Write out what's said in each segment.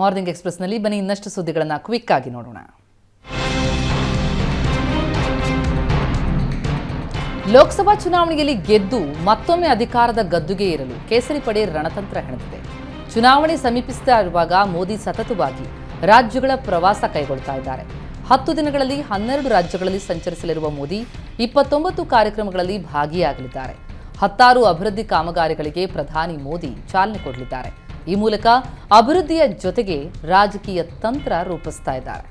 Morning ಎಕ್ಸ್ಪ್ರೆಸ್ನಲ್ಲಿ ಬನ್ನಿ ಇನ್ನಷ್ಟು ಸುದ್ದಿಗಳನ್ನು ಕ್ವಿಕ್ ಆಗಿ ನೋಡೋಣ. ಲೋಕಸಭಾ ಚುನಾವಣೆಯಲ್ಲಿ ಗೆದ್ದು ಮತ್ತೊಮ್ಮೆ ಅಧಿಕಾರದ ಗದ್ದುಗೆ ಇರಲು ಕೇಸರಿ ಪಡೆ ರಣತಂತ್ರ ಹೆಣದಿದೆ. ಚುನಾವಣೆ ಸಮೀಪಿಸ್ತಾ ಇರುವಾಗ ಮೋದಿ ಸತತವಾಗಿ ರಾಜ್ಯಗಳ ಪ್ರವಾಸ ಕೈಗೊಳ್ತಾ ಇದ್ದಾರೆ. ಹತ್ತು ದಿನಗಳಲ್ಲಿ ಹನ್ನೆರಡು ರಾಜ್ಯಗಳಲ್ಲಿ ಸಂಚರಿಸಲಿರುವ ಮೋದಿ ಇಪ್ಪತ್ತೊಂಬತ್ತು ಕಾರ್ಯಕ್ರಮಗಳಲ್ಲಿ ಭಾಗಿಯಾಗಲಿದ್ದಾರೆ. ಹತ್ತಾರು ಅಭಿವೃದ್ಧಿ ಕಾಮಗಾರಿಗಳಿಗೆ ಪ್ರಧಾನಿ ಮೋದಿ ಚಾಲನೆ ಕೊಡಲಿದ್ದಾರೆ. ಈ ಮೂಲಕ ಅಭಿವೃದ್ಧಿಯ ಜೊತೆಗೆ ರಾಜಕೀಯ ತಂತ್ರ ರೂಪಿಸ್ತಾ ಇದ್ದಾರೆ.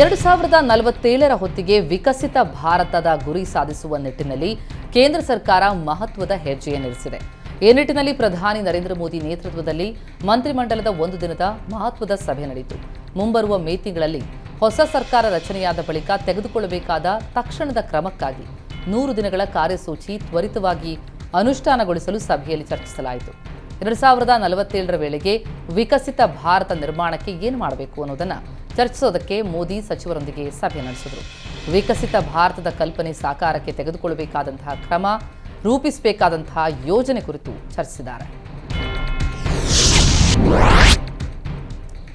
ಎರಡು ಸಾವಿರದ ನಲವತ್ತೇಳರ ಹೊತ್ತಿಗೆ ವಿಕಸಿತ ಭಾರತದ ಗುರಿ ಸಾಧಿಸುವ ನಿಟ್ಟಿನಲ್ಲಿ ಕೇಂದ್ರ ಸರ್ಕಾರ ಮಹತ್ವದ ಹೆಜ್ಜೆಯನ್ನಿರಿಸಿದೆ ಈ ನಿಟ್ಟಿನಲ್ಲಿ ಪ್ರಧಾನಿ ನರೇಂದ್ರ ಮೋದಿ ನೇತೃತ್ವದಲ್ಲಿ ಮಂತ್ರಿಮಂಡಲದ ಒಂದು ದಿನದ ಮಹತ್ವದ ಸಭೆ ನಡೆಯಿತು. ಮುಂಬರುವ ಮೇ ತಿಂಗಳಲ್ಲಿ ಹೊಸ ಸರ್ಕಾರ ರಚನೆಯಾದ ಬಳಿಕ ತೆಗೆದುಕೊಳ್ಳಬೇಕಾದ ತಕ್ಷಣದ ಕ್ರಮಕ್ಕಾಗಿ ನೂರು ದಿನಗಳ ಕಾರ್ಯಸೂಚಿ ತ್ವರಿತವಾಗಿ ಅನುಷ್ಠಾನಗೊಳಿಸಲು ಸಭೆಯಲ್ಲಿ ಚರ್ಚಿಸಲಾಯಿತು. ಎರಡು ಸಾವಿರದ ನಲವತ್ತೇಳರ ವೇಳೆಗೆ ವಿಕಸಿತ ಭಾರತ ನಿರ್ಮಾಣಕ್ಕೆ ಏನು ಮಾಡಬೇಕು ಅನ್ನೋದನ್ನು ಚರ್ಚಿಸೋದಕ್ಕೆ ಮೋದಿ ಸಚಿವರೊಂದಿಗೆ ಸಭೆ ನಡೆಸಿದರು. ವಿಕಸಿತ ಭಾರತದ ಕಲ್ಪನೆ ಸಾಕಾರಕ್ಕೆ ತೆಗೆದುಕೊಳ್ಳಬೇಕಾದಂತಹ ಕ್ರಮ, ರೂಪಿಸಬೇಕಾದಂತಹ ಯೋಜನೆ ಕುರಿತು ಚರ್ಚಿಸಿದ್ದಾರೆ.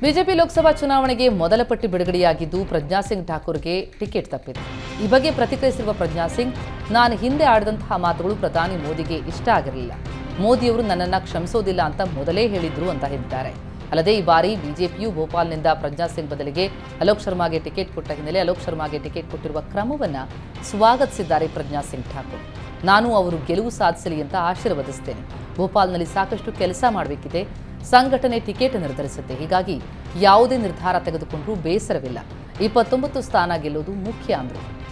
ಬಿಜೆಪಿ ಲೋಕಸಭಾ ಚುನಾವಣೆಗೆ ಮೊದಲ ಪಟ್ಟಿ ಬಿಡುಗಡೆಯಾಗಿದ್ದು ಪ್ರಜ್ಞಾ ಸಿಂಗ್ ಠಾಕೂರ್ಗೆ ಟಿಕೆಟ್ ತಪ್ಪಿದೆ. ಈ ಬಗ್ಗೆ ಪ್ರತಿಕ್ರಿಯಿಸಿರುವ ಪ್ರಜ್ಞಾ ಸಿಂಗ್ ನಾನು ಹಿಂದೆ ಆಡಿದಂತಹ ಮಾತುಗಳು ಪ್ರಧಾನಿ ಮೋದಿಗೆ ಇಷ್ಟ ಆಗಿರಲಿಲ್ಲ. ಮೋದಿಯವರು ನನ್ನನ್ನು ಕ್ಷಮಿಸೋದಿಲ್ಲ ಅಂತ ಮೊದಲೇ ಹೇಳಿದ್ರು ಅಂತ ಹೇಳಿದ್ದಾರೆ. ಅಲ್ಲದೆ ಈ ಬಾರಿ ಬಿಜೆಪಿಯು ಭೋಪಾಲ್ನಿಂದ ಪ್ರಜ್ಞಾ ಸಿಂಗ್ ಬದಲಿಗೆ ಅಲೋಕ್ ಶರ್ಮಾಗೆ ಟಿಕೆಟ್ ಕೊಟ್ಟ ಹಿನ್ನೆಲೆ ಅಲೋಕ್ ಶರ್ಮಾಗೆ ಟಿಕೆಟ್ ಕೊಟ್ಟಿರುವ ಕ್ರಮವನ್ನು ಸ್ವಾಗತಿಸಿದ್ದಾರೆ ಪ್ರಜ್ಞಾ ಸಿಂಗ್ ಠಾಕೂರ್. ನಾನು ಅವರು ಗೆಲುವು ಸಾಧಿಸಲಿ ಅಂತ ಆಶೀರ್ವದಿಸ್ತೇನೆ. ಭೋಪಾಲ್ನಲ್ಲಿ ಸಾಕಷ್ಟು ಕೆಲಸ ಮಾಡಬೇಕಿದೆ. ಸಂಘಟನೆ ಟಿಕೆಟ್ ನಿರ್ಧರಿಸುತ್ತೆ. ಹೀಗಾಗಿ ಯಾವುದೇ ನಿರ್ಧಾರ ತೆಗೆದುಕೊಂಡರೂ ಬೇಸರವಿಲ್ಲ. ಇಪ್ಪತ್ತೊಂಬತ್ತು ಸ್ಥಾನ ಗೆಲ್ಲುವುದು ಮುಖ್ಯ ಅಂದರು.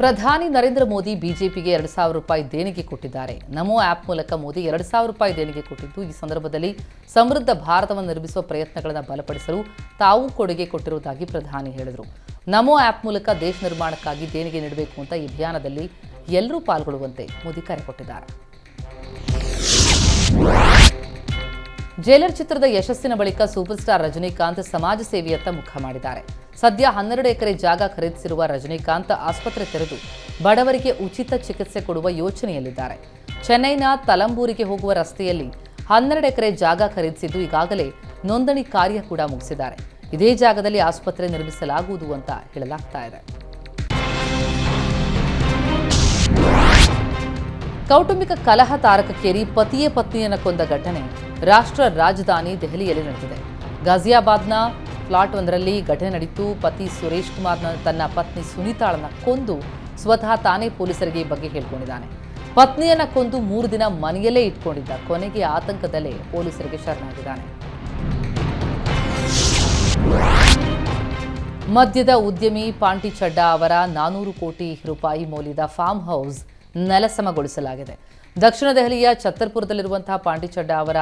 ಪ್ರಧಾನಿ ನರೇಂದ್ರ ಮೋದಿ ಬಿಜೆಪಿಗೆ ಎರಡು ಸಾವಿರ ರೂಪಾಯಿ ದೇಣಿಗೆ ಕೊಟ್ಟಿದ್ದಾರೆ. ನಮೋ ಆ್ಯಪ್ ಮೂಲಕ ಮೋದಿ ಎರಡು ಸಾವಿರ ರೂಪಾಯಿ ದೇಣಿಗೆ ಕೊಟ್ಟಿದ್ದು. ಈ ಸಂದರ್ಭದಲ್ಲಿ ಸಮೃದ್ಧ ಭಾರತವನ್ನು ನಿರ್ಮಿಸುವ ಪ್ರಯತ್ನಗಳನ್ನು ಬಲಪಡಿಸಲು ತಾವು ಕೊಡುಗೆ ಕೊಟ್ಟಿರುವುದಾಗಿ ಪ್ರಧಾನಿ ಹೇಳಿದರು. ನಮೋ ಆ್ಯಪ್ ಮೂಲಕ ದೇಶ ನಿರ್ಮಾಣಕ್ಕಾಗಿ ದೇಣಿಗೆ ನೀಡಬೇಕು ಅಂತ ಈ ಅಭಿಯಾನದಲ್ಲಿ ಎಲ್ಲರೂ ಪಾಲ್ಗೊಳ್ಳುವಂತೆ ಮೋದಿ ಕರೆ ಕೊಟ್ಟಿದ್ದಾರೆ. ಜೈಲರ್ ಚಿತ್ರದ ಯಶಸ್ಸಿನ ಬಳಿಕ ಸೂಪರ್ ಸ್ಟಾರ್ ರಜನಿಕಾಂತ್ ಸಮಾಜ ಸೇವೆಯತ್ತ ಮುಖ ಮಾಡಿದ್ದಾರೆ. ಸದ್ಯ ಹನ್ನೆರಡು ಎಕರೆ ಜಾಗ ಖರೀದಿಸಿರುವ ರಜನಿಕಾಂತ್ ಆಸ್ಪತ್ರೆ ತೆರೆದು ಬಡವರಿಗೆ ಉಚಿತ ಚಿಕಿತ್ಸೆ ಕೊಡುವ ಯೋಚನೆಯಲ್ಲಿದ್ದಾರೆ. ಚೆನ್ನೈನ ತಲಂಬೂರಿಗೆ ಹೋಗುವ ರಸ್ತೆಯಲ್ಲಿ ಹನ್ನೆರಡು ಎಕರೆ ಜಾಗ ಖರೀದಿಸಿದ್ದು ಈಗಾಗಲೇ ನೋಂದಣಿ ಕಾರ್ಯ ಕೂಡ ಮುಗಿಸಿದ್ದಾರೆ. ಇದೇ ಜಾಗದಲ್ಲಿ ಆಸ್ಪತ್ರೆ ನಿರ್ಮಿಸಲಾಗುವುದು ಅಂತ ಹೇಳಲಾಗ್ತಾ ಇದೆ. ಕೌಟುಂಬಿಕ ಕಲಹ ತಾರಕಕ್ಕೇರಿ ಪತಿಯೇ ಪತ್ನಿಯನ್ನು ಕೊಂದ ಘಟನೆ ರಾಷ್ಟ್ರ ರಾಜಧಾನಿ ದೆಹಲಿಯಲ್ಲಿ ನಡೆದಿದೆ. ಗಾಜಿಯಾಬಾದ್ನ ಫ್ಲಾಟ್ ಒಂದರಲ್ಲಿ ಘಟನೆ ನಡೆಯಿತು ಪತಿ ಸುರೇಶ್ ಕುಮಾರ್ನ ತನ್ನ ಪತ್ನಿ ಸುನೀತಾಳನ್ನ ಕೊಂದು ಸ್ವತಃ ತಾನೇ ಪೊಲೀಸರಿಗೆ ಈ ಬಗ್ಗೆ ಹೇಳ್ಕೊಂಡಿದ್ದಾನೆ. ಪತ್ನಿಯನ್ನ ಕೊಂದು ಮೂರು ದಿನ ಮನೆಯಲ್ಲೇ ಇಟ್ಕೊಂಡಿದ್ದ. ಕೊನೆಗೆ ಆತಂಕದಲ್ಲೇ ಪೊಲೀಸರಿಗೆ ಶರಣಾಗಿದ್ದಾನೆ. ಮದ್ಯದ ಉದ್ಯಮಿ ಪಾಂಟಿ ಚಡ್ಡಾ ಅವರ ನಾನೂರು ಕೋಟಿ ರೂಪಾಯಿ ಮೌಲ್ಯದ ಫಾರ್ಮ್ ಹೌಸ್ ನೆಲಸಮಗೊಳಿಸಲಾಗಿದೆ. ದಕ್ಷಿಣ ದೆಹಲಿಯ ಛತ್ತರ್ಪುರದಲ್ಲಿರುವಂತಹ ಪಾಂಡಿಚಡ್ಡ ಅವರ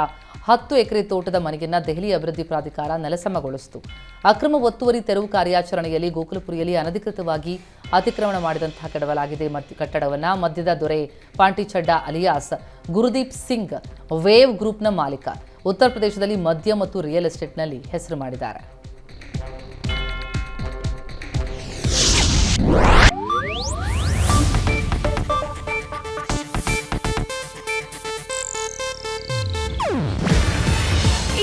ಹತ್ತು ಎಕರೆ ತೋಟದ ಮನೆಯನ್ನ ದೆಹಲಿ ಅಭಿವೃದ್ಧಿ ಪ್ರಾಧಿಕಾರ ನೆಲಸಮಗೊಳಿಸಿತು. ಅಕ್ರಮ ಒತ್ತುವರಿ ತೆರವು ಕಾರ್ಯಾಚರಣೆಯಲ್ಲಿ ಗೋಕುಲಪುರಿಯಲ್ಲಿ ಅನಧಿಕೃತವಾಗಿ ಅತಿಕ್ರಮಣ ಮಾಡಿದಂತಹ ಕಡವಲಾಗಿದೆ ಕಟ್ಟಡವನ್ನ. ಮಧ್ಯದ ದೊರೆ ಪಾಂಟಿಚಡ್ಡ ಅಲಿಯಾಸ್, ಗುರುದೀಪ್ ಸಿಂಗ್, ವೇವ್ ಗ್ರೂಪ್ನ ಮಾಲೀಕ. ಉತ್ತರ ಪ್ರದೇಶದಲ್ಲಿ ಮದ್ಯ ಮತ್ತು ರಿಯಲ್ ಎಸ್ಟೇಟ್ನಲ್ಲಿ ಹೆಸರು ಮಾಡಿದ್ದಾರೆ.